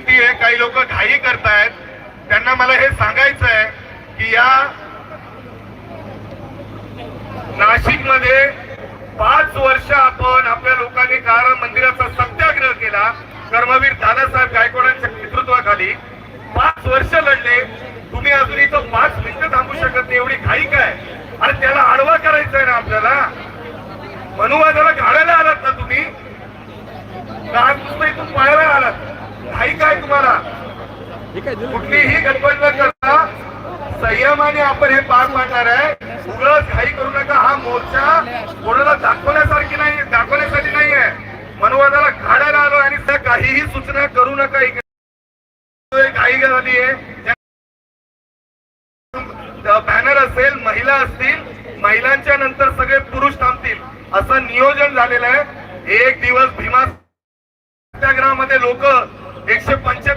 काही लोक घाई करतायत. त्यांना मला हे सांगायचं आहे की या नाशिकमध्ये पाच वर्ष आपण आपल्या लोकांनी कार मंदिराचा सत्याग्रह केला. कर्मवीर दादासाहेब गायकवाडांच्या नेतृत्वाखाली पाच वर्ष लढले. तुम्ही अजून इथं पाच मिनिटं थांबू शकत नाही एवढी घाई काय? आणि त्याला आडवा करायचा आहे ना आपल्याला? मनुवादाला घालायला आलात ना तुम्ही? का आज इथून पाहायला आलात? घाई काय तुम्हाला? कुठलीही गडबड न करता संयमाने आपण हे पार पाडणार आहे. उगळच घाई करू नका. हा मोर्चा कोणाला दाखवण्यासारखी नाही दाखवण्यासाठी नाही आहे. मनोवादाला घाडायला आलो आणि त्या काहीही सूचना करू नका. इकडे घाई झाली आहे. बॅनर असेल महिला असतील महिलांच्या नंतर सगळे पुरुष थांबतील. असं नियोजन झालेलं आहे. एक दिवस भीमा सत्याग्रहामध्ये लोक एकशे पंच्याहत्तर